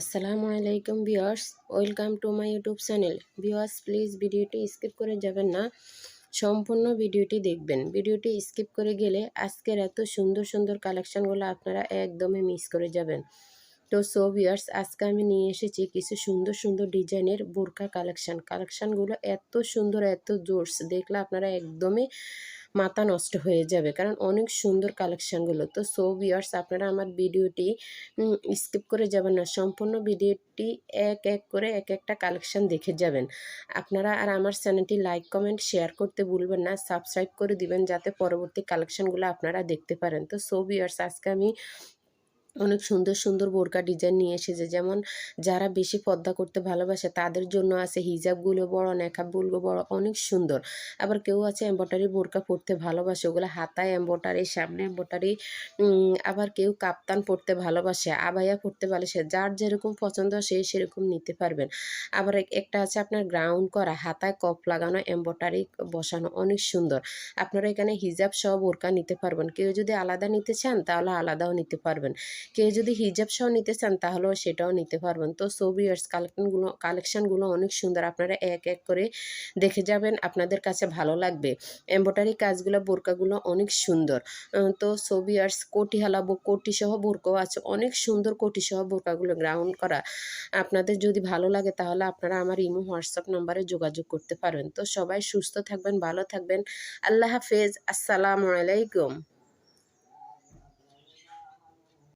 আসসালামু আলাইকুম viewers, welcome to my YouTube channel. Viewers, please ভিডিওটি স্কিপ করে যাবেন না, সম্পূর্ণ ভিডিওটি দেখবেন। ভিডিওটি স্কিপ করে গেলে আজকের এত সুন্দর সুন্দর কালেকশানগুলো আপনারা একদমই মিস করে যাবেন। তো সো ভিউয়ার্স, আজকে আমি নিয়ে এসেছি কিছু সুন্দর সুন্দর ডিজাইনের বোরকা কালেকশান। কালেকশানগুলো এত সুন্দর, এত জোরস, দেখলে আপনারা একদমই মাথা নষ্ট হয়ে যাবে। কারণ অনেক সুন্দর কালেকশানগুলো তো সো ভিওয়ার্স আপনারা আমার ভিডিওটি স্কিপ করে যাবেন না। সম্পূর্ণ ভিডিওটি এক এক করে এক একটা কালেকশান দেখে যাবেন। আপনারা আর আমার চ্যানেলটি লাইক কমেন্ট শেয়ার করতে ভুলবেন না। সাবস্ক্রাইব করে দিবেন যাতে পরবর্তী কালেকশানগুলো আপনারা দেখতে পারেন। তো সো ভিওয়ার্স আজকে আমি অনেক সুন্দর সুন্দর বোরকা ডিজাইন নিয়ে এসেছে। যেমন যারা বেশি পদ্মা করতে ভালোবাসে, তাদের জন্য আছে হিজাবগুলো বড়, নেকাবগুলো বড়, অনেক সুন্দর। আবার কেউ আছে এম্বটারি বোরকা পরতে ভালোবাসে, ওগুলো হাতায় এম্বটারি সামনে এম্বটারি আবার কেউ কাপ্তান পরতে ভালোবাসে আবাইয়া পরতে ভালোবাসে, যার যেরকম পছন্দ সে সেরকম নিতে পারবেন। আবার একটা আছে আপনার গ্রাউন্ড করা, হাতায় কপ লাগানো এম্বটারি বসানো, অনেক সুন্দর। আপনারা এখানে হিজাব সহ বোরকা নিতে পারবেন। কেউ যদি আলাদা নিতে চান, তাহলে আলাদাও নিতে পারবেন। কেউ যদি হিজাব সহ নিতে চান, তাহলেও সেটাও নিতে পারবেন। তো সোভিয়ার্স কালেকশনগুলো কালেকশানগুলো অনেক সুন্দর। আপনারা এক এক করে দেখে যাবেন, আপনাদের কাছে ভালো লাগবে। এম্ব্রয়ডারি কাজগুলো, বোরকাগুলো অনেক সুন্দর। তো সোভিয়ার্স কোটি হালাবো কোটি সহ বোরকাও আছে। অনেক সুন্দর কোটি সহ বোরকাগুলো গ্রাউন্ড করা। আপনাদের যদি ভালো লাগে, তাহলে আপনারা আমার ইমো, হোয়াটসঅ্যাপ নাম্বারে যোগাযোগ করতে পারবেন তো সবাই সুস্থ থাকবেন, ভালো থাকবেন। আল্লাহ হাফেজ। আসসালামু আলাইকুম।